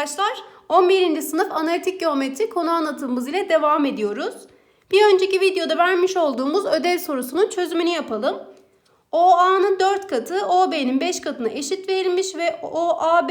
arkadaşlar. 11. sınıf analitik geometri konu anlatımımız ile devam ediyoruz. Bir önceki videoda vermiş olduğumuz ödev sorusunun çözümünü yapalım. OA'nın 4 katı OB'nin 5 katına eşit verilmiş ve OAB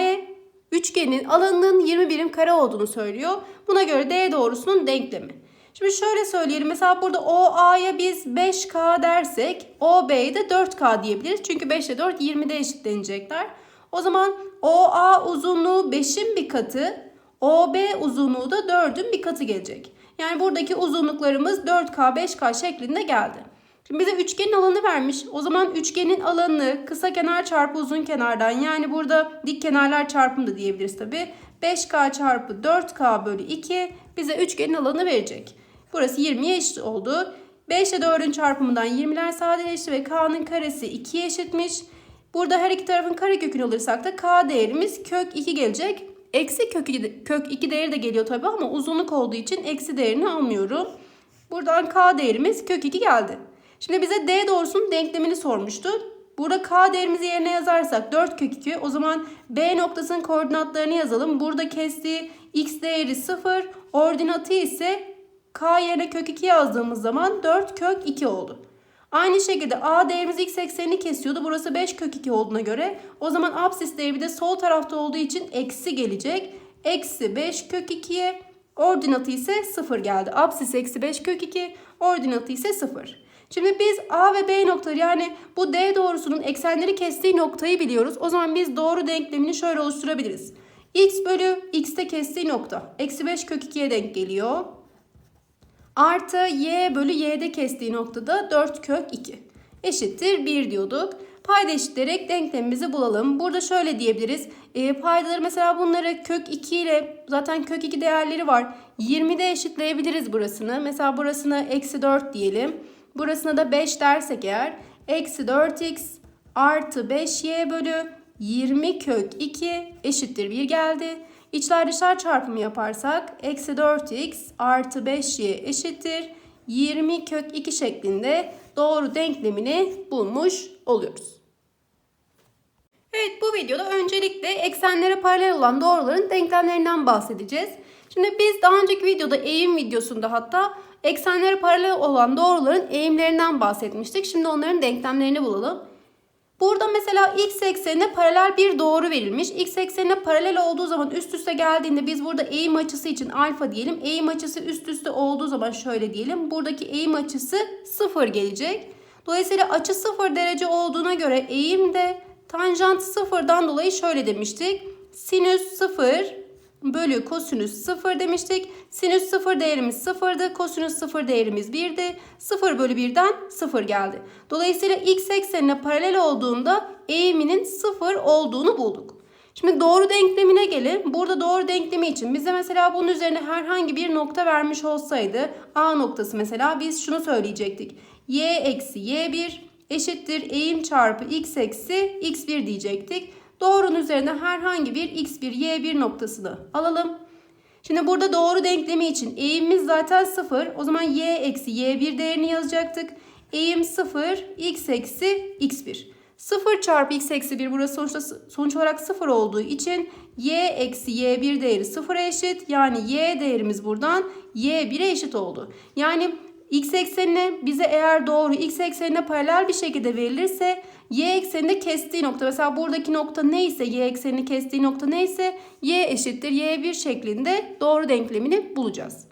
üçgenin alanının 20 birim kare olduğunu söylüyor. Buna göre D doğrusunun denklemi. Şimdi şöyle söyleyelim. Mesela burada OA'ya biz 5K dersek OB'ye de 4K diyebiliriz. Çünkü 5 ile 4 20'de eşitlenecekler. O zaman OA uzunluğu 5'in bir katı, OB uzunluğu da 4'ün bir katı gelecek. Yani buradaki uzunluklarımız 4K, 5K şeklinde geldi. Şimdi bize üçgenin alanı vermiş. O zaman üçgenin alanı kısa kenar çarpı uzun kenardan yani burada dik kenarlar çarpımı da diyebiliriz tabi. 5K çarpı 4K bölü 2 bize üçgenin alanı verecek. Burası 20'ye eşit oldu. 5 ile 4'ün çarpımından 20'ler sadeleşti ve K'nın karesi 2'ye eşitmiş. Burada her iki tarafın karekökünü alırsak da K değerimiz kök 2 gelecek. Eksi kök 2, kök 2 değeri de geliyor tabi ama uzunluk olduğu için eksi değerini almıyorum. Buradan K değerimiz kök 2 geldi. Şimdi bize D doğrusunun denklemini sormuştu. Burada K değerimizi yerine yazarsak 4 kök 2 o zaman B noktasının koordinatlarını yazalım. Burada kestiği x değeri 0 ordinatı ise K yerine kök 2 yazdığımız zaman 4 kök 2 oldu. Aynı şekilde A değerimiz x eksenini kesiyordu. Burası 5 kök 2 olduğuna göre o zaman absis değeri bir de sol tarafta olduğu için eksi gelecek. Eksi 5 kök 2'ye ordinatı ise 0 geldi. Absis eksi 5 kök 2 ordinatı ise 0. Şimdi biz A ve B noktaları yani bu D doğrusunun eksenleri kestiği noktayı biliyoruz. O zaman biz doğru denklemini şöyle oluşturabiliriz. X bölü X'te kestiği nokta. Eksi 5 kök 2'ye denk geliyor. Artı Y bölü Y'de kestiği noktada 4 kök 2. Eşittir 1 diyorduk. Payda eşitleyerek denklemimizi bulalım. Burada şöyle diyebiliriz. E, paydaları mesela bunları kök 2 ile zaten kök 2 değerleri var. 20'de eşitleyebiliriz burasını. Mesela burasını eksi 4 diyelim. Burasına da 5 dersek eğer eksi 4x artı 5y bölü 20 kök 2 eşittir 1 geldi. İçler dışlar çarpımı yaparsak eksi 4x artı 5y eşittir 20 kök 2 şeklinde doğru denklemini bulmuş oluyoruz. Evet bu videoda öncelikle eksenlere paralel olan doğruların denklemlerinden bahsedeceğiz. Şimdi biz daha önceki videoda eğim videosunda hatta eksenlere paralel olan doğruların eğimlerinden bahsetmiştik. Şimdi onların denklemlerini bulalım. Burada mesela x eksenine paralel bir doğru verilmiş. X eksenine paralel olduğu zaman üst üste geldiğinde biz burada eğim açısı için alfa diyelim. Eğim açısı üst üste olduğu zaman şöyle diyelim. Buradaki eğim açısı 0 gelecek. Dolayısıyla açı 0 derece olduğuna göre eğim de tanjant 0'dan dolayı şöyle demiştik. Sinüs 0 bölü kosinüs 0 demiştik. Sinüs 0 değerimiz 0'dı. Kosinüs 0 değerimiz 1'di. 0 bölü 1'den 0 geldi. Dolayısıyla x eksenine paralel olduğunda eğiminin 0 olduğunu bulduk. Şimdi doğru denklemine gelin. Burada doğru denklemi için bize mesela bunun üzerine herhangi bir nokta vermiş olsaydı A noktası mesela biz şunu söyleyecektik. Y eksi Y1 eşittir eğim çarpı x eksi x1 diyecektik. Doğrunun üzerine herhangi bir x1, y1 noktasını alalım. Şimdi burada doğru denklemi için eğimimiz zaten 0. O zaman y eksi y1 değerini yazacaktık. Eğim 0, x eksi x1. 0 çarpı x eksi 1 burası sonuçta sonuç olarak 0 olduğu için y eksi y1 değeri 0'a eşit. Yani y değerimiz buradan y1'e eşit oldu. Yani x eksenine bize eğer doğru x eksenine paralel bir şekilde verilirse y ekseninde kestiği nokta mesela buradaki nokta neyse y eksenini kestiği nokta neyse y eşittir y1 şeklinde doğru denklemini bulacağız.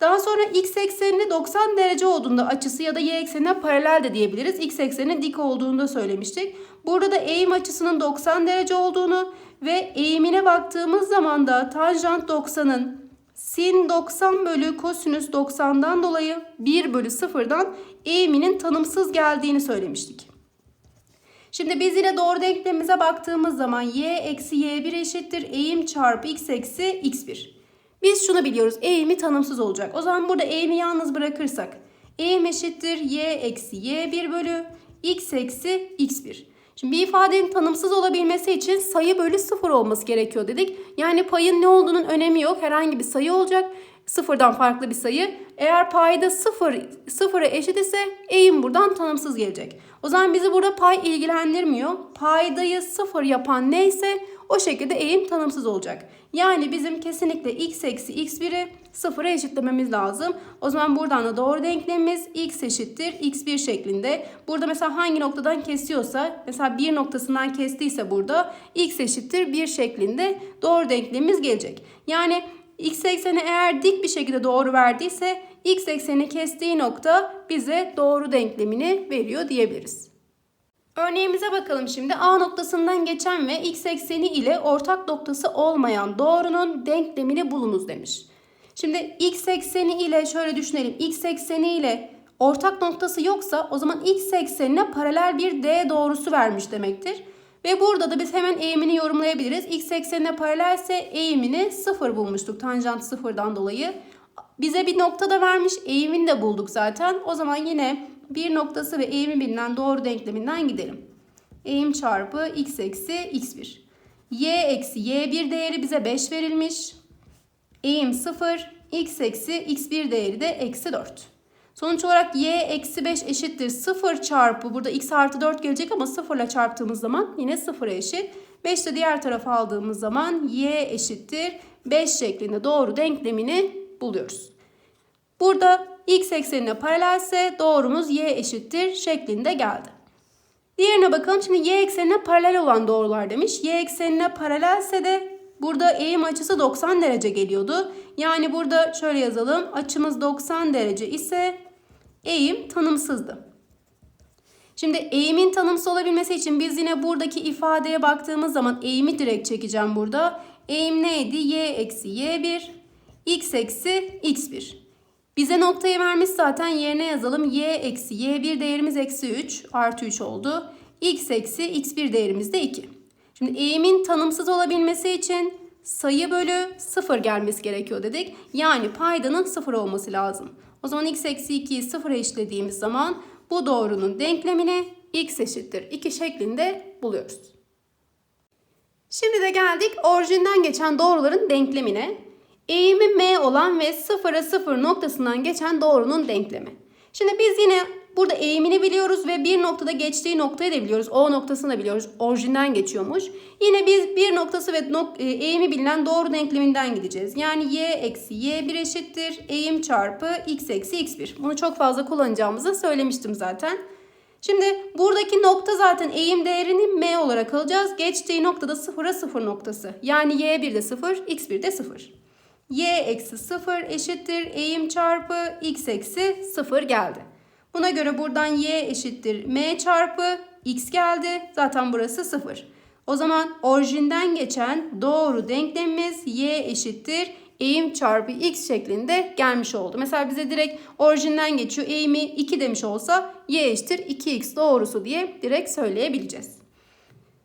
Daha sonra x eksenine 90 derece olduğunda açısı ya da y eksenine paralel de diyebiliriz. X eksenine dik olduğunu söylemiştik. Burada da eğim açısının 90 derece olduğunu ve eğimine baktığımız zaman da tanjant 90'ın sin 90 bölü kosinüs 90'dan dolayı 1 bölü 0'dan eğiminin tanımsız geldiğini söylemiştik. Şimdi biz yine doğru denklemimize baktığımız zaman y eksi y1 eşittir eğim çarpı x eksi x1. Biz şunu biliyoruz eğimi tanımsız olacak. O zaman burada eğimi yalnız bırakırsak eğim eşittir y eksi y1 bölü x eksi x1. Şimdi bir ifadenin tanımsız olabilmesi için sayı bölü sıfır olması gerekiyor dedik. Yani payın ne olduğunun önemi yok. Herhangi bir sayı olacak. Sıfırdan farklı bir sayı. Eğer payda sıfır, sıfıra eşit ise eğim buradan tanımsız gelecek. O zaman bizi burada pay ilgilendirmiyor. Paydayı sıfır yapan neyse o şekilde eğim tanımsız olacak. Yani bizim kesinlikle x eksi x1'i sıfıra eşitlememiz lazım. O zaman buradan da doğru denklemimiz x eşittir x1 şeklinde. Burada mesela hangi noktadan kesiyorsa mesela bir noktasından kestiyse burada x eşittir 1 şeklinde doğru denklemimiz gelecek. Yani x ekseni eğer dik bir şekilde doğru verdiyse x ekseni kestiği nokta bize doğru denklemini veriyor diyebiliriz. Örneğimize bakalım şimdi. A noktasından geçen ve x ekseni ile ortak noktası olmayan doğrunun denklemini bulunuz demiş. Şimdi x ekseni ile şöyle düşünelim. x ekseni ile ortak noktası yoksa o zaman x eksenine paralel bir d doğrusu vermiş demektir. Ve burada da biz hemen eğimini yorumlayabiliriz. X eksenine paralelse eğimini sıfır bulmuştuk tanjant sıfırdan dolayı. Bize bir nokta da vermiş eğimini de bulduk zaten. O zaman yine bir noktası ve eğimi bilinen doğru denkleminden gidelim. Eğim çarpı x eksi x1. y eksi y1 değeri bize 5 verilmiş. Eğim 0, x eksi x1 değeri de eksi 4. Sonuç olarak y eksi 5 eşittir 0 çarpı burada x artı 4 gelecek ama 0 ile çarptığımız zaman yine 0'a eşit. 5 de diğer tarafa aldığımız zaman y eşittir 5 şeklinde doğru denklemini buluyoruz. Burada x eksenine paralelse doğrumuz y eşittir şeklinde geldi. Diğerine bakalım. Şimdi y eksenine paralel olan doğrular demiş. Y eksenine paralelse de burada eğim açısı 90 derece geliyordu. Yani burada şöyle yazalım. Açımız 90 derece ise eğim tanımsızdı. Şimdi eğimin tanımsız olabilmesi için biz yine buradaki ifadeye baktığımız zaman eğimi direkt çekeceğim burada. Eğim neydi? y eksi y1, x eksi x1. Bize noktayı vermiş zaten yerine yazalım. y eksi y1 değerimiz eksi 3 artı 3 oldu. x eksi x1 değerimiz de 2. Şimdi eğimin tanımsız olabilmesi için sayı bölü 0 gelmesi gerekiyor dedik. Yani paydanın 0 olması lazım. O zaman x eksi 2'yi 0'a eşitlediğimiz zaman bu doğrunun denklemini x eşittir 2 şeklinde buluyoruz. Şimdi de geldik orijinden geçen doğruların denklemine. Eğimi m olan ve 0'a 0 noktasından geçen doğrunun denklemi. Şimdi biz yine burada eğimini biliyoruz ve bir noktada geçtiği noktayı da biliyoruz. O noktasını da biliyoruz. Orijinden geçiyormuş. Yine biz bir noktası ve nok- e, eğimi bilinen doğru denkleminden gideceğiz. Yani y eksi y1 eşittir. Eğim çarpı x eksi x1. Bunu çok fazla kullanacağımızı söylemiştim zaten. Şimdi buradaki nokta zaten eğim değerini m olarak alacağız. Geçtiği noktada 0'a 0 noktası. Yani y1 de 0, x1 de 0 y eksi 0 eşittir eğim çarpı x eksi 0 geldi. Buna göre buradan y eşittir m çarpı x geldi. Zaten burası 0. O zaman orijinden geçen doğru denklemimiz y eşittir eğim çarpı x şeklinde gelmiş oldu. Mesela bize direkt orijinden geçiyor. Eğimi 2 demiş olsa y eşittir 2x doğrusu diye direkt söyleyebileceğiz.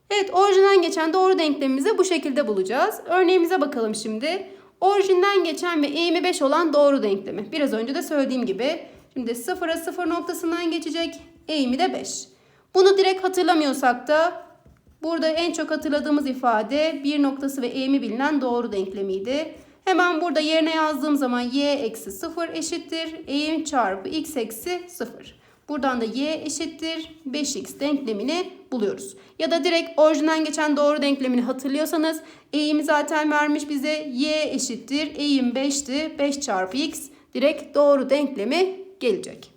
Evet orijinden geçen doğru denklemimizi bu şekilde bulacağız. Örneğimize bakalım şimdi. Orijinden geçen ve eğimi 5 olan doğru denklemi. Biraz önce de söylediğim gibi. Şimdi 0'a 0 noktasından geçecek. Eğimi de 5. Bunu direkt hatırlamıyorsak da burada en çok hatırladığımız ifade bir noktası ve eğimi bilinen doğru denklemiydi. Hemen burada yerine yazdığım zaman y eksi 0 eşittir. Eğim çarpı x eksi 0. Buradan da y eşittir 5x denklemini buluyoruz. Ya da direkt orijinden geçen doğru denklemini hatırlıyorsanız eğimi zaten vermiş bize y eşittir eğim 5'ti 5 çarpı x direkt doğru denklemi gelecek.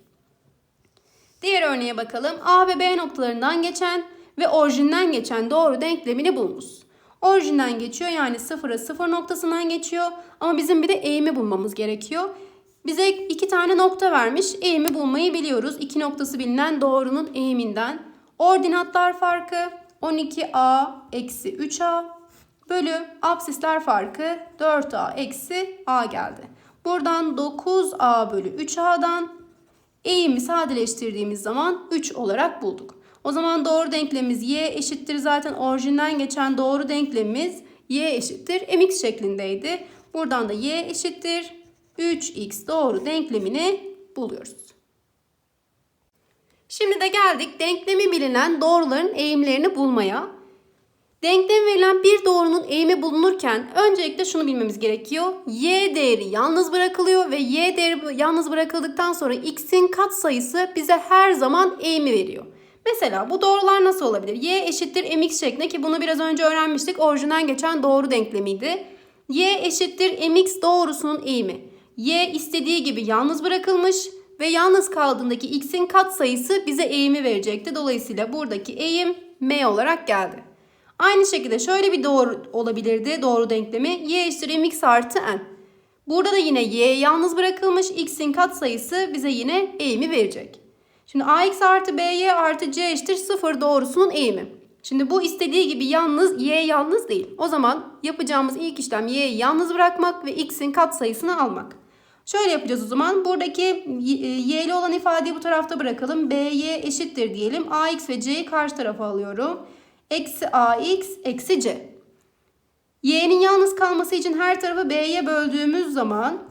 Diğer örneğe bakalım. A ve B noktalarından geçen ve orijinden geçen doğru denklemini bulunuz. Orijinden geçiyor yani 0'a 0 noktasından geçiyor ama bizim bir de eğimi bulmamız gerekiyor. Bize iki tane nokta vermiş. Eğimi bulmayı biliyoruz. İki noktası bilinen doğrunun eğiminden. Ordinatlar farkı 12a eksi 3a bölü absisler farkı 4a eksi a geldi. Buradan 9a bölü 3a'dan eğimi sadeleştirdiğimiz zaman 3 olarak bulduk. O zaman doğru denklemimiz y eşittir zaten orijinden geçen doğru denklemimiz y eşittir mx şeklindeydi. Buradan da y eşittir 3x doğru denklemini buluyoruz. Şimdi de geldik denklemi bilinen doğruların eğimlerini bulmaya. Denklem verilen bir doğrunun eğimi bulunurken öncelikle şunu bilmemiz gerekiyor. Y değeri yalnız bırakılıyor ve Y değeri yalnız bırakıldıktan sonra x'in katsayısı bize her zaman eğimi veriyor. Mesela bu doğrular nasıl olabilir? Y eşittir mx şeklinde ki bunu biraz önce öğrenmiştik. Orijinden geçen doğru denklemiydi. Y eşittir mx doğrusunun eğimi. Y istediği gibi yalnız bırakılmış ve yalnız kaldığındaki x'in katsayısı bize eğimi verecekti. Dolayısıyla buradaki eğim m olarak geldi. Aynı şekilde şöyle bir doğru olabilirdi doğru denklemi. Y eşittir mx artı n. Burada da yine y yalnız bırakılmış x'in katsayısı bize yine eğimi verecek. Şimdi ax artı by artı c eşittir 0 doğrusunun eğimi. Şimdi bu istediği gibi yalnız y yalnız değil. O zaman yapacağımız ilk işlem y'yi yalnız bırakmak ve x'in katsayısını almak. Şöyle yapacağız o zaman. Buradaki y'li olan ifadeyi bu tarafta bırakalım. by eşittir diyelim. ax ve c'yi karşı tarafa alıyorum. Eksi ax eksi c. y'nin yalnız kalması için her tarafı b'ye böldüğümüz zaman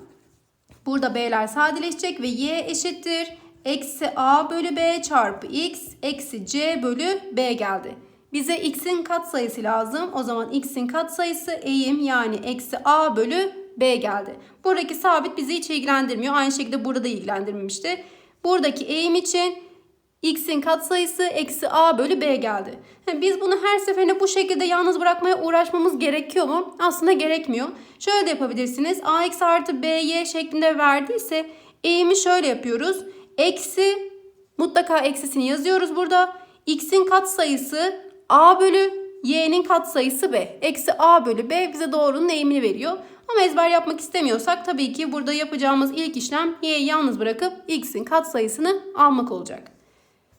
burada b'ler sadeleşecek ve y eşittir. Eksi a bölü b çarpı x eksi c bölü b geldi. Bize x'in katsayısı lazım. O zaman x'in katsayısı eğim yani eksi a bölü b geldi. Buradaki sabit bizi hiç ilgilendirmiyor. Aynı şekilde burada da ilgilendirmemişti. Buradaki eğim için x'in katsayısı eksi a bölü b geldi. biz bunu her seferinde bu şekilde yalnız bırakmaya uğraşmamız gerekiyor mu? Aslında gerekmiyor. Şöyle de yapabilirsiniz. ax artı by şeklinde verdiyse eğimi şöyle yapıyoruz. Eksi mutlaka eksisini yazıyoruz burada. x'in katsayısı a bölü y'nin katsayısı b. Eksi a bölü b bize doğrunun eğimini veriyor. Ama ezber yapmak istemiyorsak tabii ki burada yapacağımız ilk işlem y'yi yalnız bırakıp x'in katsayısını almak olacak.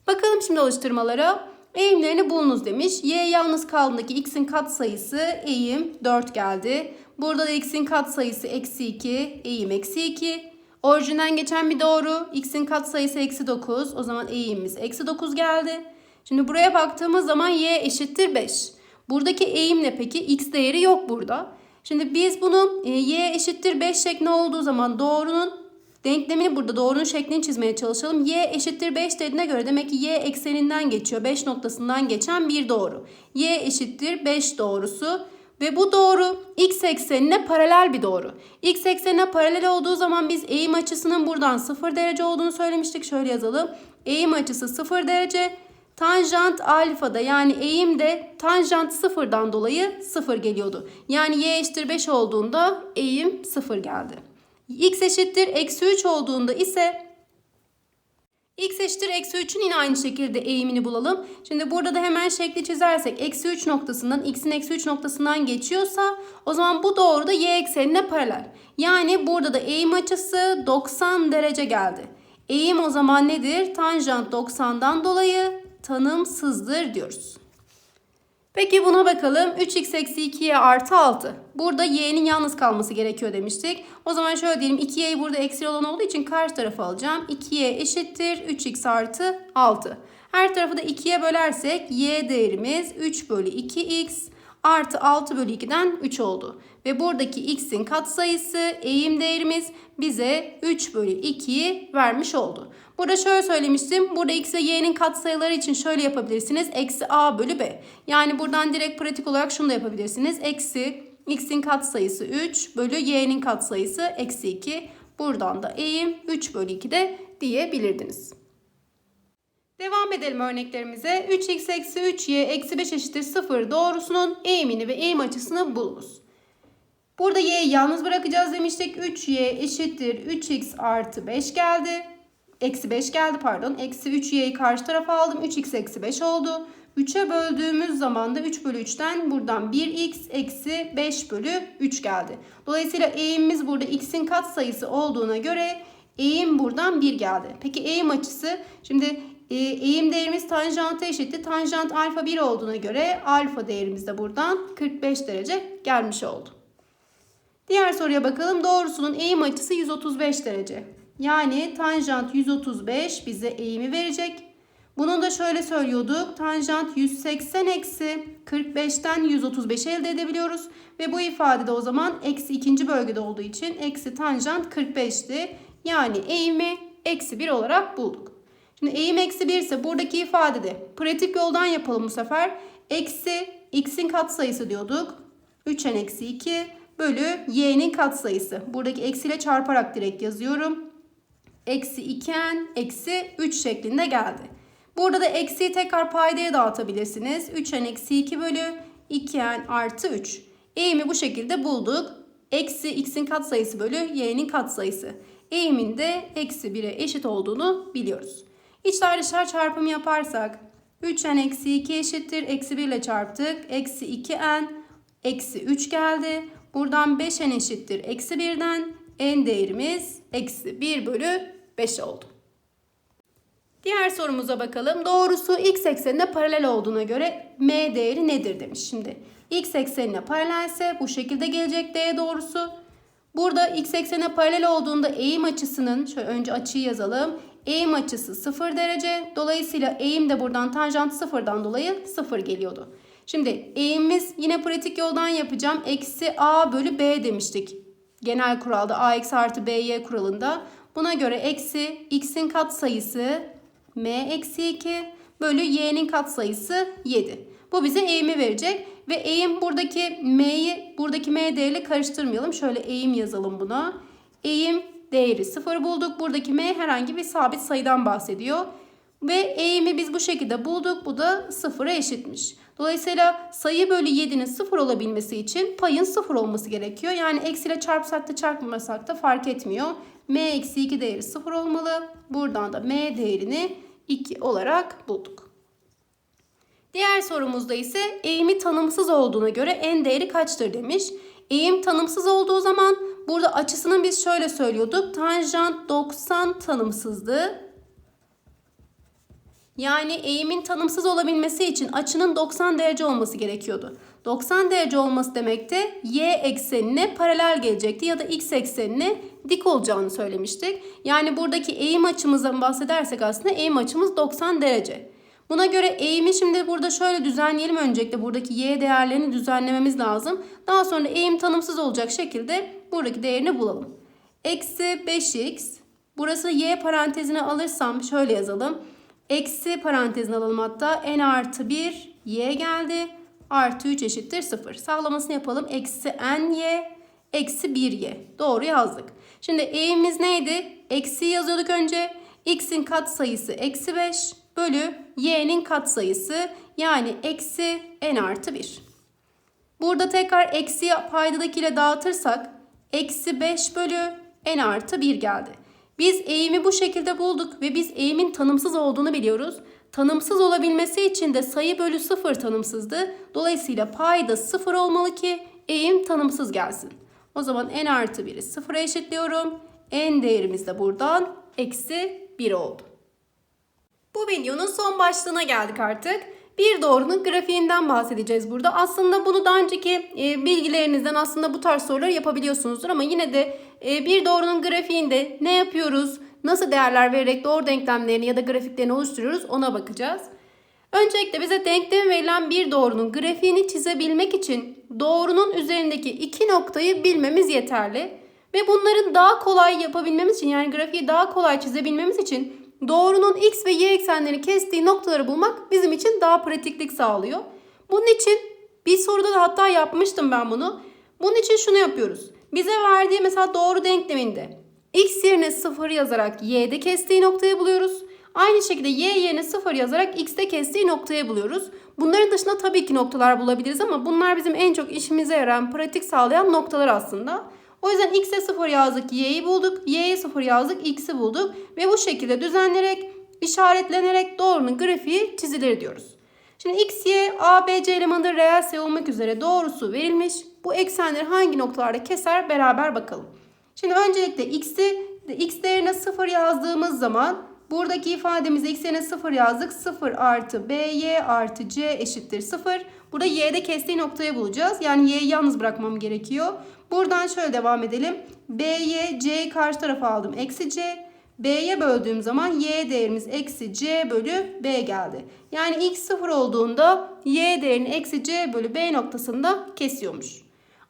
Bakalım şimdi alıştırmalara. Eğimlerini bulunuz demiş. Y yalnız kaldığındaki x'in katsayısı eğim 4 geldi. Burada da x'in katsayısı eksi 2, eğim eksi 2. Orijinden geçen bir doğru. X'in katsayısı eksi 9. O zaman eğimimiz eksi 9 geldi. Şimdi buraya baktığımız zaman y eşittir 5. Buradaki eğim ne peki? X değeri yok burada. Şimdi biz bunu e, y eşittir 5 şeklinde olduğu zaman doğrunun denklemini burada doğrunun şeklini çizmeye çalışalım. y eşittir 5 dediğine göre demek ki y ekseninden geçiyor. 5 noktasından geçen bir doğru. y eşittir 5 doğrusu. Ve bu doğru x eksenine paralel bir doğru. X eksenine paralel olduğu zaman biz eğim açısının buradan 0 derece olduğunu söylemiştik. Şöyle yazalım. Eğim açısı 0 derece. Tanjant alfada yani eğimde tanjant sıfırdan dolayı sıfır geliyordu. Yani y eşittir 5 olduğunda eğim sıfır geldi. X eşittir eksi 3 olduğunda ise x eşittir eksi 3'ün yine aynı şekilde eğimini bulalım. Şimdi burada da hemen şekli çizersek eksi 3 noktasından x'in eksi 3 noktasından geçiyorsa o zaman bu doğru da y eksenine paralel. Yani burada da eğim açısı 90 derece geldi. Eğim o zaman nedir? Tanjant 90'dan dolayı tanımsızdır diyoruz. Peki buna bakalım. 3x eksi 2y artı 6. Burada y'nin yalnız kalması gerekiyor demiştik. O zaman şöyle diyelim 2y'yi burada eksi olan olduğu için karşı tarafa alacağım. 2y eşittir 3x artı 6. Her tarafı da 2'ye bölersek y değerimiz 3 bölü 2x artı 6 bölü 2'den 3 oldu. Ve buradaki x'in katsayısı eğim değerimiz bize 3 bölü 2'yi vermiş oldu. Burada şöyle söylemiştim. Burada x ve y'nin katsayıları için şöyle yapabilirsiniz. Eksi a bölü b. Yani buradan direkt pratik olarak şunu da yapabilirsiniz. Eksi x'in katsayısı 3 bölü y'nin katsayısı eksi 2. Buradan da eğim 3 bölü 2 de diyebilirdiniz. Devam edelim örneklerimize. 3x eksi 3y eksi 5 eşittir 0 doğrusunun eğimini ve eğim açısını bulunuz. Burada y'yi yalnız bırakacağız demiştik. 3y eşittir 3x artı 5 geldi. Eksi 5 geldi pardon. Eksi 3y'yi karşı tarafa aldım. 3x eksi 5 oldu. 3'e böldüğümüz zaman da 3 bölü 3'ten buradan 1x eksi 5 bölü 3 geldi. Dolayısıyla eğimimiz burada x'in kat sayısı olduğuna göre eğim buradan 1 geldi. Peki eğim açısı şimdi eğim değerimiz tanjanta eşitti. Tanjant alfa 1 olduğuna göre alfa değerimiz de buradan 45 derece gelmiş oldu. Diğer soruya bakalım. Doğrusunun eğim açısı 135 derece. Yani tanjant 135 bize eğimi verecek. Bunun da şöyle söylüyorduk. Tanjant 180 eksi 45'ten 135 elde edebiliyoruz. Ve bu ifadede o zaman eksi ikinci bölgede olduğu için eksi tanjant 45'ti. Yani eğimi eksi 1 olarak bulduk. Şimdi eğim eksi 1 ise buradaki ifadede pratik yoldan yapalım bu sefer. Eksi x'in katsayısı diyorduk. 3n eksi 2 bölü y'nin katsayısı. Buradaki eksiyle çarparak direkt yazıyorum. Eksi 2n eksi 3 şeklinde geldi. Burada da eksiyi tekrar paydaya dağıtabilirsiniz. 3n eksi 2 bölü 2n artı 3. Eğimi bu şekilde bulduk. Eksi x'in katsayısı bölü y'nin katsayısı. Eğimin de eksi 1'e eşit olduğunu biliyoruz. İçler dışlar çarpımı yaparsak 3n eksi 2 eşittir. Eksi 1 ile çarptık. Eksi 2n eksi 3 geldi. Buradan 5n eşittir. Eksi 1'den n değerimiz eksi 1 bölü 5 oldu. Diğer sorumuza bakalım. Doğrusu x eksenine paralel olduğuna göre m değeri nedir demiş. Şimdi x eksenine paralelse bu şekilde gelecek d doğrusu. Burada x eksenine paralel olduğunda eğim açısının şöyle önce açıyı yazalım. Eğim açısı 0 derece. Dolayısıyla eğim de buradan tanjant 0'dan dolayı 0 geliyordu. Şimdi eğimimiz yine pratik yoldan yapacağım. Eksi a bölü b demiştik. Genel kuralda a eksi artı by kuralında. Buna göre eksi x'in katsayısı m eksi 2 bölü y'nin katsayısı 7. Bu bize eğimi verecek. Ve eğim buradaki m'yi buradaki m değeriyle karıştırmayalım. Şöyle eğim yazalım buna. Eğim değeri 0 bulduk. Buradaki m herhangi bir sabit sayıdan bahsediyor. Ve eğimi biz bu şekilde bulduk. Bu da 0'a eşitmiş. Dolayısıyla sayı bölü 7'nin 0 olabilmesi için payın 0 olması gerekiyor. Yani eksiyle çarpsak da çarpmasak da fark etmiyor. m eksi 2 değeri 0 olmalı. Buradan da m değerini 2 olarak bulduk. Diğer sorumuzda ise eğimi tanımsız olduğuna göre n değeri kaçtır demiş. Eğim tanımsız olduğu zaman burada açısının biz şöyle söylüyorduk. Tanjant 90 tanımsızdı. Yani eğimin tanımsız olabilmesi için açının 90 derece olması gerekiyordu. 90 derece olması demek de y eksenine paralel gelecekti ya da x eksenine dik olacağını söylemiştik. Yani buradaki eğim açımızdan bahsedersek aslında eğim açımız 90 derece. Buna göre eğimi şimdi burada şöyle düzenleyelim. Öncelikle buradaki y değerlerini düzenlememiz lazım. Daha sonra eğim tanımsız olacak şekilde buradaki değerini bulalım. Eksi 5x. Burası y parantezine alırsam şöyle yazalım. Eksi parantezine alalım hatta. n artı 1 y geldi. Artı 3 eşittir 0. Sağlamasını yapalım. Eksi n y eksi 1 y. Doğru yazdık. Şimdi eğimimiz neydi? Eksi yazıyorduk önce. x'in katsayısı eksi 5 bölü y'nin katsayısı yani eksi n artı 1. Burada tekrar eksiyi paydadakiyle dağıtırsak eksi 5 bölü n artı 1 geldi. Biz eğimi bu şekilde bulduk ve biz eğimin tanımsız olduğunu biliyoruz. Tanımsız olabilmesi için de sayı bölü 0 tanımsızdı. Dolayısıyla payda 0 olmalı ki eğim tanımsız gelsin. O zaman n artı 1'i 0'a eşitliyorum. n değerimiz de buradan eksi 1 oldu. Bu videonun son başlığına geldik artık. Bir doğrunun grafiğinden bahsedeceğiz burada. Aslında bunu daha önceki e, bilgilerinizden aslında bu tarz soruları yapabiliyorsunuzdur ama yine de e, bir doğrunun grafiğinde ne yapıyoruz, nasıl değerler vererek doğru denklemlerini ya da grafiklerini oluşturuyoruz ona bakacağız. Öncelikle bize denklem verilen bir doğrunun grafiğini çizebilmek için doğrunun üzerindeki iki noktayı bilmemiz yeterli. Ve bunların daha kolay yapabilmemiz için yani grafiği daha kolay çizebilmemiz için doğrunun x ve y eksenlerini kestiği noktaları bulmak bizim için daha pratiklik sağlıyor. Bunun için bir soruda da hatta yapmıştım ben bunu. Bunun için şunu yapıyoruz. Bize verdiği mesela doğru denkleminde x yerine 0 yazarak y'de kestiği noktayı buluyoruz. Aynı şekilde y yerine 0 yazarak x'te kestiği noktayı buluyoruz. Bunların dışında tabii ki noktalar bulabiliriz ama bunlar bizim en çok işimize yarayan, pratik sağlayan noktalar aslında. O yüzden x'e 0 yazdık, y'yi bulduk. y'ye 0 yazdık, x'i bulduk. Ve bu şekilde düzenlenerek, işaretlenerek doğrunun grafiği çizilir diyoruz. Şimdi x, y, a, b, c elemanları reel sayı olmak üzere doğrusu verilmiş. Bu eksenleri hangi noktalarda keser beraber bakalım. Şimdi öncelikle x'i x değerine 0 yazdığımız zaman buradaki ifademizi x yerine 0 yazdık. 0 artı by artı c eşittir 0. Burada y'de kestiği noktayı bulacağız. Yani y'yi yalnız bırakmam gerekiyor. Buradan şöyle devam edelim. B'ye C'yi karşı tarafa aldım. Eksi C. B'ye böldüğüm zaman Y değerimiz eksi C bölü B geldi. Yani x sıfır olduğunda Y değerini eksi C bölü B noktasında kesiyormuş.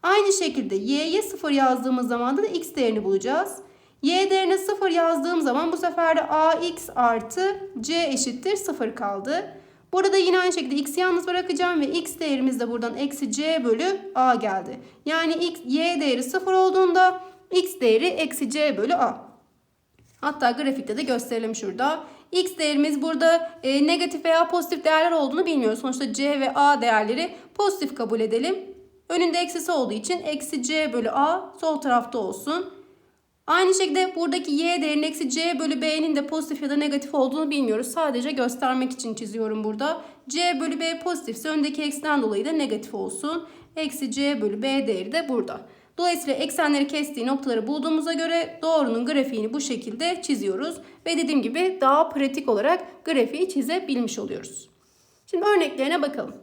Aynı şekilde Y'ye sıfır yazdığımız zaman da x değerini bulacağız. y değerine 0 yazdığım zaman bu sefer de ax artı c eşittir 0 kaldı. Burada yine aynı şekilde x'i yalnız bırakacağım ve x değerimiz de buradan eksi c bölü a geldi. Yani x, y değeri 0 olduğunda x değeri eksi c bölü a. Hatta grafikte de gösterelim şurada. X değerimiz burada e, negatif veya pozitif değerler olduğunu bilmiyoruz. Sonuçta C ve A değerleri pozitif kabul edelim. Önünde eksisi olduğu için eksi C bölü A sol tarafta olsun. Aynı şekilde buradaki Y değerinin eksi C bölü B'nin de pozitif ya da negatif olduğunu bilmiyoruz. Sadece göstermek için çiziyorum burada. C bölü B pozitifse öndeki eksiden dolayı da negatif olsun. Eksi C bölü B değeri de burada. Dolayısıyla eksenleri kestiği noktaları bulduğumuza göre doğrunun grafiğini bu şekilde çiziyoruz. Ve dediğim gibi daha pratik olarak grafiği çizebilmiş oluyoruz. Şimdi örneklerine bakalım.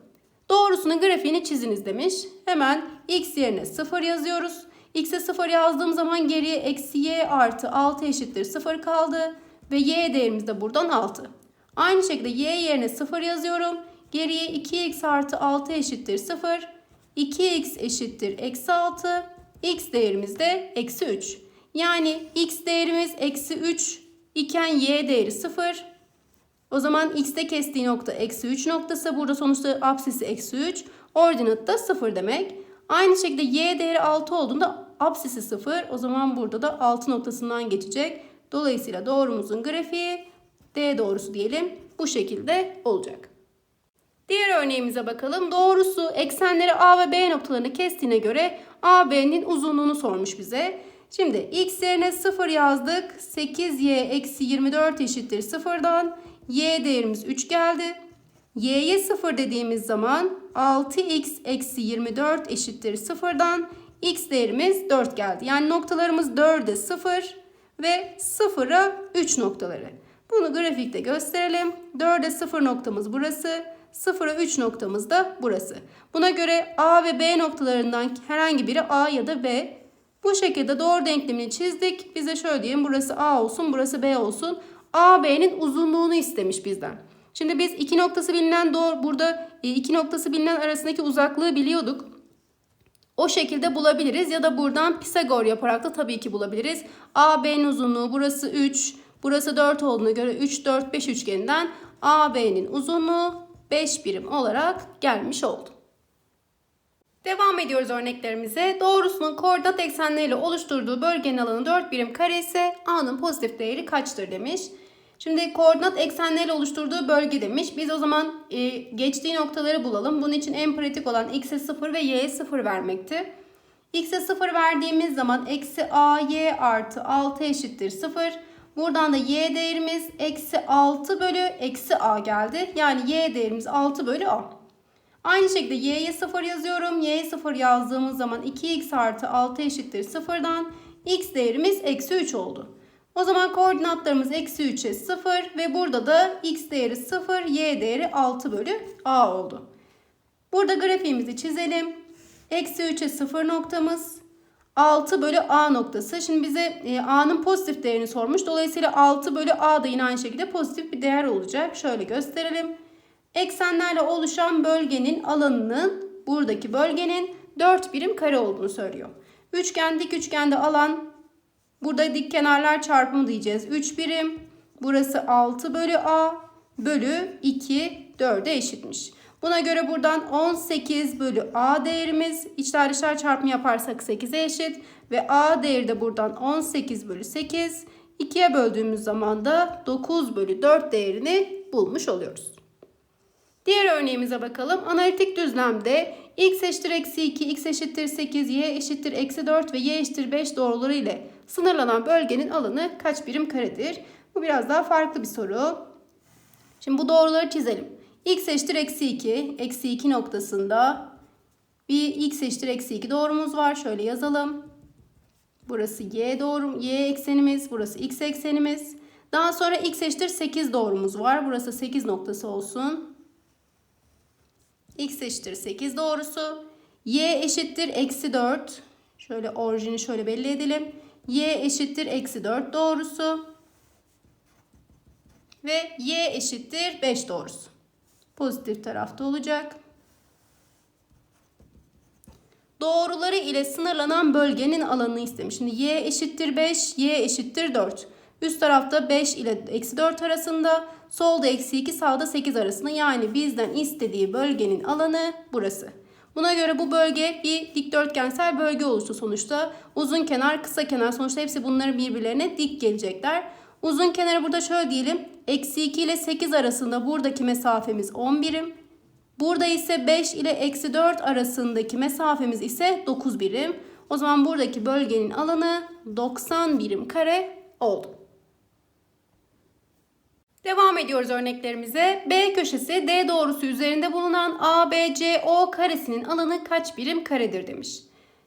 Doğrusunun grafiğini çiziniz demiş. Hemen x yerine 0 yazıyoruz. X'e 0 yazdığım zaman geriye eksi y artı 6 eşittir 0 kaldı. Ve y değerimiz de buradan 6. Aynı şekilde y yerine 0 yazıyorum. Geriye 2x artı 6 eşittir 0. 2x eşittir eksi 6 x değerimiz de eksi 3. Yani x değerimiz eksi 3 iken y değeri 0. O zaman x'te kestiği nokta eksi 3 noktası. Burada sonuçta apsisi eksi 3. Ordinat da 0 demek. Aynı şekilde y değeri 6 olduğunda apsisi 0. O zaman burada da 6 noktasından geçecek. Dolayısıyla doğrumuzun grafiği D doğrusu diyelim bu şekilde olacak. Diğer örneğimize bakalım. Doğrusu eksenleri A ve B noktalarını kestiğine göre AB'nin uzunluğunu sormuş bize. Şimdi x yerine 0 yazdık. 8y eksi 24 eşittir 0'dan. Y değerimiz 3 geldi. Y'ye 0 dediğimiz zaman 6x eksi 24 eşittir 0'dan. X değerimiz 4 geldi. Yani noktalarımız 4'e 0 ve 0'a 3 noktaları. Bunu grafikte gösterelim. 4'e 0 noktamız burası. 0'a 3 noktamız da burası. Buna göre A ve B noktalarından herhangi biri A ya da B. Bu şekilde doğru denklemini çizdik. Bize şöyle diyelim burası A olsun burası B olsun. A B'nin uzunluğunu istemiş bizden. Şimdi biz iki noktası bilinen doğru burada e, iki noktası bilinen arasındaki uzaklığı biliyorduk. O şekilde bulabiliriz ya da buradan Pisagor yaparak da tabii ki bulabiliriz. A B'nin uzunluğu burası 3, burası 4 olduğuna göre 3 4 5 üçgeninden A B'nin uzunluğu 5 birim olarak gelmiş oldu. Devam ediyoruz örneklerimize. Doğrusunun koordinat eksenleriyle oluşturduğu bölgenin alanı 4 birim kare ise A'nın pozitif değeri kaçtır demiş. Şimdi koordinat eksenleriyle oluşturduğu bölge demiş. Biz o zaman e, geçtiği noktaları bulalım. Bunun için en pratik olan x'e 0 ve y'ye 0 vermekti. x'e 0 verdiğimiz zaman eksi ay artı 6 eşittir 0. Buradan da y değerimiz eksi 6 bölü eksi a geldi. Yani y değerimiz 6 bölü a. Aynı şekilde y'ye 0 yazıyorum. y'ye 0 yazdığımız zaman 2x artı 6 eşittir 0'dan x değerimiz eksi 3 oldu. O zaman koordinatlarımız eksi 3'e 0 ve burada da x değeri 0, y değeri 6 bölü a oldu. Burada grafiğimizi çizelim. Eksi 3'e 0 noktamız. 6 bölü A noktası. Şimdi bize e, A'nın pozitif değerini sormuş. Dolayısıyla 6 bölü A da yine aynı şekilde pozitif bir değer olacak. Şöyle gösterelim. Eksenlerle oluşan bölgenin alanının buradaki bölgenin 4 birim kare olduğunu söylüyor. Üçgen dik üçgende alan burada dik kenarlar çarpımı diyeceğiz. 3 birim. Burası 6 bölü A bölü 2 4'e eşitmiş. Buna göre buradan 18 bölü A değerimiz içler dışlar çarpımı yaparsak 8'e eşit. Ve A değeri de buradan 18 bölü 8. 2'ye böldüğümüz zaman da 9 bölü 4 değerini bulmuş oluyoruz. Diğer örneğimize bakalım. Analitik düzlemde x eşittir eksi 2, x eşittir 8, y eşittir eksi 4 ve y eşittir 5 doğruları ile sınırlanan bölgenin alanı kaç birim karedir? Bu biraz daha farklı bir soru. Şimdi bu doğruları çizelim x eşittir eksi 2. Eksi 2 noktasında bir x eşittir eksi 2 doğrumuz var. Şöyle yazalım. Burası y doğru, y eksenimiz. Burası x eksenimiz. Daha sonra x eşittir 8 doğrumuz var. Burası 8 noktası olsun. x eşittir 8 doğrusu. y eşittir eksi 4. Şöyle orijini şöyle belli edelim. Y eşittir eksi 4 doğrusu. Ve y eşittir 5 doğrusu pozitif tarafta olacak. doğruları ile sınırlanan bölgenin alanını istemiş. Şimdi y eşittir 5, y eşittir 4. Üst tarafta 5 ile eksi 4 arasında, solda eksi 2, sağda 8 arasında. Yani bizden istediği bölgenin alanı burası. Buna göre bu bölge bir dikdörtgensel bölge oluştu sonuçta. Uzun kenar, kısa kenar sonuçta hepsi bunların birbirlerine dik gelecekler. Uzun kenarı burada şöyle diyelim. Eksi 2 ile 8 arasında buradaki mesafemiz 10 birim. Burada ise 5 ile eksi 4 arasındaki mesafemiz ise 9 birim. O zaman buradaki bölgenin alanı 90 birim kare oldu. Devam ediyoruz örneklerimize. B köşesi D doğrusu üzerinde bulunan ABCO karesinin alanı kaç birim karedir demiş.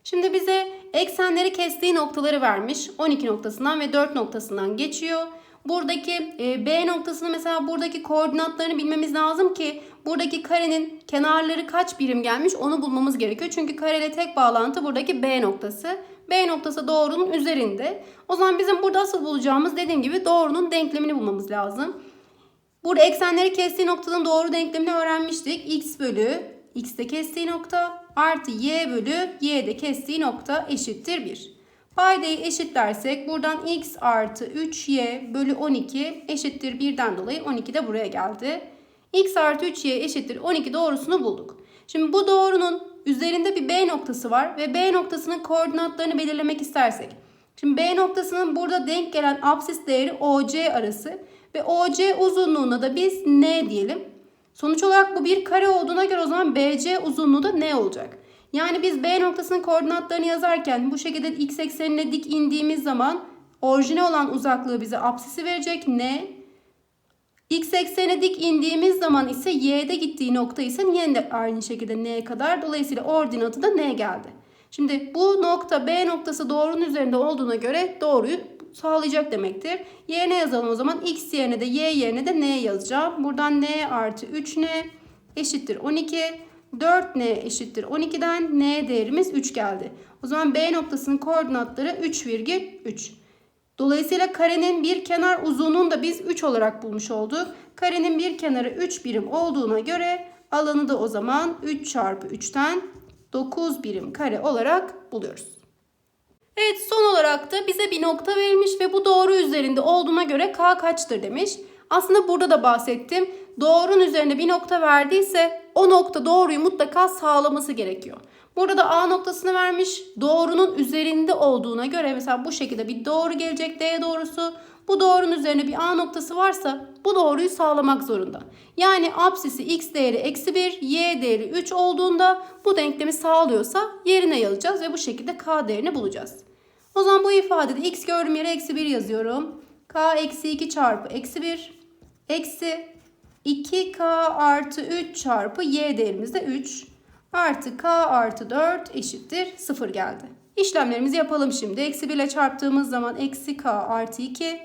Şimdi bize eksenleri kestiği noktaları vermiş. 12 noktasından ve 4 noktasından geçiyor. Buradaki e, B noktasını mesela buradaki koordinatlarını bilmemiz lazım ki buradaki karenin kenarları kaç birim gelmiş onu bulmamız gerekiyor. Çünkü kareyle tek bağlantı buradaki B noktası. B noktası doğrunun üzerinde. O zaman bizim burada asıl bulacağımız dediğim gibi doğrunun denklemini bulmamız lazım. Burada eksenleri kestiği noktanın doğru denklemini öğrenmiştik. x bölü x'te kestiği nokta artı y bölü y'de kestiği nokta eşittir 1. Paydayı eşitlersek buradan x artı 3y bölü 12 eşittir 1'den dolayı 12 de buraya geldi. x artı 3y eşittir 12 doğrusunu bulduk. Şimdi bu doğrunun üzerinde bir B noktası var ve B noktasının koordinatlarını belirlemek istersek. Şimdi B noktasının burada denk gelen absis değeri OC arası ve OC uzunluğuna da biz N diyelim. Sonuç olarak bu bir kare olduğuna göre o zaman BC uzunluğu da ne olacak? Yani biz B noktasının koordinatlarını yazarken bu şekilde x eksenine dik indiğimiz zaman orijine olan uzaklığı bize apsisi verecek N. X eksenine dik indiğimiz zaman ise y'de gittiği nokta ise yine de aynı şekilde n'ye kadar. Dolayısıyla ordinatı da n geldi. Şimdi bu nokta B noktası doğrunun üzerinde olduğuna göre doğruyu sağlayacak demektir. Yerine yazalım o zaman. X yerine de Y yerine de N yazacağım. Buradan N artı 3N eşittir 12. 4N eşittir 12'den N değerimiz 3 geldi. O zaman B noktasının koordinatları 3,3. Dolayısıyla karenin bir kenar uzunluğunu da biz 3 olarak bulmuş olduk. Karenin bir kenarı 3 birim olduğuna göre alanı da o zaman 3 çarpı 3'ten 9 birim kare olarak buluyoruz. Evet son olarak da bize bir nokta verilmiş ve bu doğru üzerinde olduğuna göre k kaçtır demiş. Aslında burada da bahsettim. Doğrunun üzerinde bir nokta verdiyse o nokta doğruyu mutlaka sağlaması gerekiyor. Burada da A noktasını vermiş. Doğrunun üzerinde olduğuna göre mesela bu şekilde bir doğru gelecek D doğrusu. Bu doğrunun üzerine bir A noktası varsa bu doğruyu sağlamak zorunda. Yani apsisi x değeri eksi 1, y değeri 3 olduğunda bu denklemi sağlıyorsa yerine yazacağız ve bu şekilde k değerini bulacağız. O zaman bu ifadede x gördüğüm yere eksi 1 yazıyorum. k eksi 2 çarpı eksi 1 eksi 2k artı 3 çarpı y değerimiz de 3 artı k artı 4 eşittir 0 geldi. İşlemlerimizi yapalım şimdi. Eksi 1 ile çarptığımız zaman eksi k artı 2.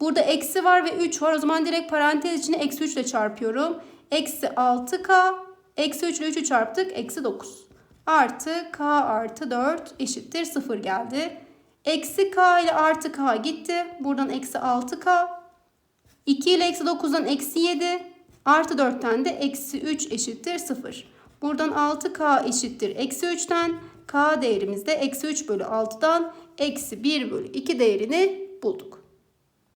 Burada eksi var ve 3 var. O zaman direkt parantez içine eksi 3 ile çarpıyorum. Eksi 6k. Eksi 3 ile 3'ü çarptık. Eksi 9. Artı k artı 4 eşittir 0 geldi. Eksi k ile artı k gitti. Buradan eksi 6k. 2 ile eksi 9'dan eksi 7. Artı 4'ten de eksi 3 eşittir 0. Buradan 6k eşittir eksi 3'ten. K değerimiz de eksi 3 bölü 6'dan eksi 1 bölü 2 değerini bulduk.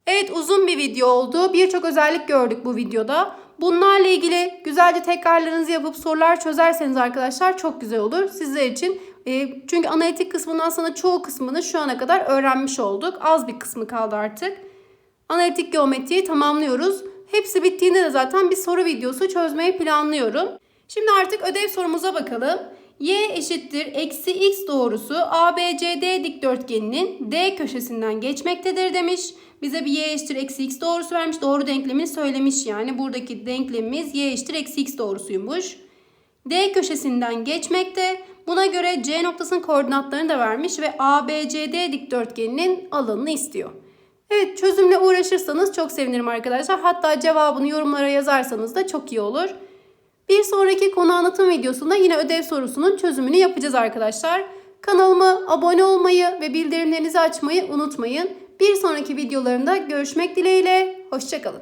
Evet uzun bir video oldu. Birçok özellik gördük bu videoda. Bunlarla ilgili güzelce tekrarlarınızı yapıp sorular çözerseniz arkadaşlar çok güzel olur sizler için. E, çünkü analitik kısmının aslında çoğu kısmını şu ana kadar öğrenmiş olduk. Az bir kısmı kaldı artık. Analitik geometriyi tamamlıyoruz. Hepsi bittiğinde de zaten bir soru videosu çözmeyi planlıyorum. Şimdi artık ödev sorumuza bakalım. Y eşittir eksi x doğrusu ABCD dikdörtgeninin D köşesinden geçmektedir demiş. Bize bir y eşittir eksi x doğrusu vermiş. Doğru denklemini söylemiş yani. Buradaki denklemimiz y eşittir eksi x doğrusuymuş. D köşesinden geçmekte. Buna göre C noktasının koordinatlarını da vermiş ve ABCD dikdörtgeninin alanını istiyor. Evet çözümle uğraşırsanız çok sevinirim arkadaşlar. Hatta cevabını yorumlara yazarsanız da çok iyi olur. Bir sonraki konu anlatım videosunda yine ödev sorusunun çözümünü yapacağız arkadaşlar. Kanalıma abone olmayı ve bildirimlerinizi açmayı unutmayın. Bir sonraki videolarımda görüşmek dileğiyle. Hoşçakalın.